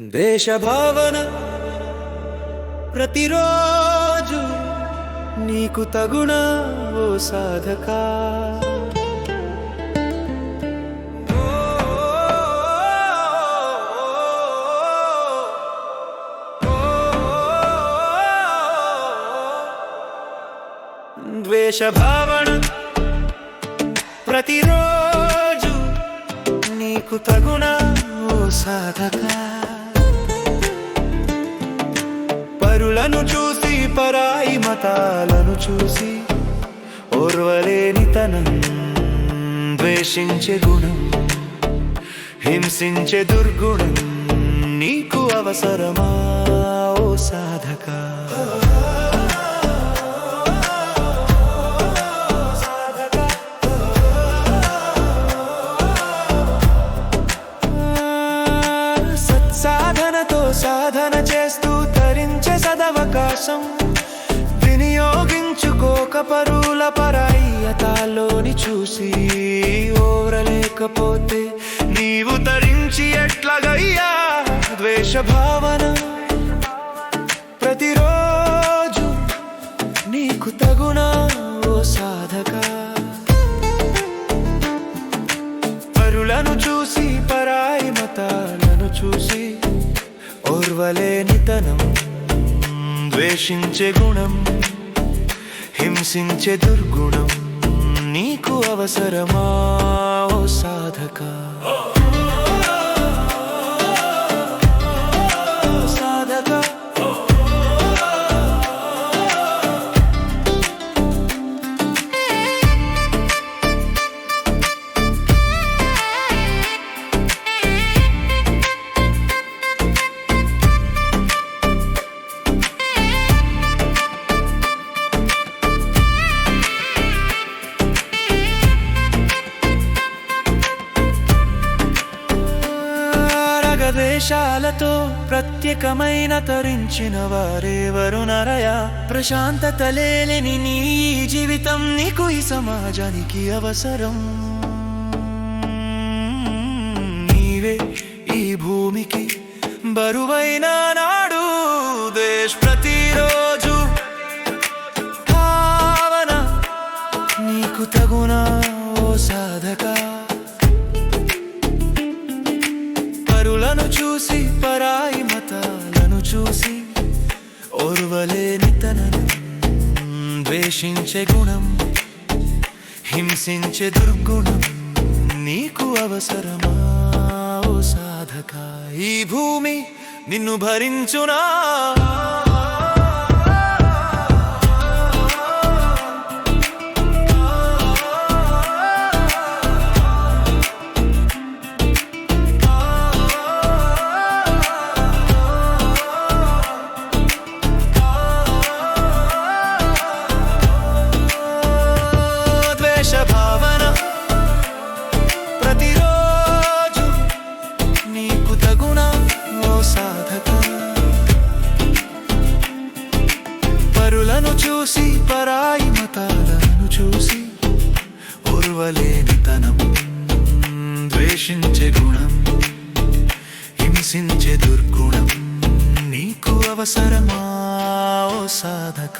దేశ భావన ప్రతిరోజు నీకు తగుణ ఓ సాధకా. ద్వేష భావన ప్రతిరోజు నీకు తగుణ ఓ సాధకా. పరులను చూసి పరాయి మతాలను చూసి ఓర్వలేని తనం ద్వేషించే గుణం హింసించే దుర్గుణం నీకు అవసరమా ఓ సాధక? సత్సాధనతో సాధన చేస్తూ సదవకాశం వినియోగించుకోక పరుల పరాయియతాలోని చూసి ఓరలేకపోతే నీవు తరించి ఎట్లగయ్యా? ద్వేష భావన ప్రతిరోజు నీకు తగునా ఓ సాధక. పరులను చూసి పరాయి మతాలను చూసి ఓర్వలేనితనం ద్వేషించే గుణం హింసించే దుర్గుణం నీకు అవసరమా ఓ సాధక? సాధక విశేషాలతో ప్రత్యేకమైన తరించిన వారెవరు నరయ? ప్రశాంతత లేని నీ జీవితం నీకు ఈ సమాజానికి అవసరం. నీవే ఈ భూమికి బరువైన ఓర్వలేని తనను ద్వేషించే గుణం హింసించే దుర్గుణం నీకు అవసరమా సాధక ఈ భూమి నిన్ను భరించునా? చూసి పరాయి మతాలను చూసి ఉర్వలేని తనం ద్వేషించే గుణం హింసించే దుర్గుణం నీకు అవసరమా ఓ సాధక?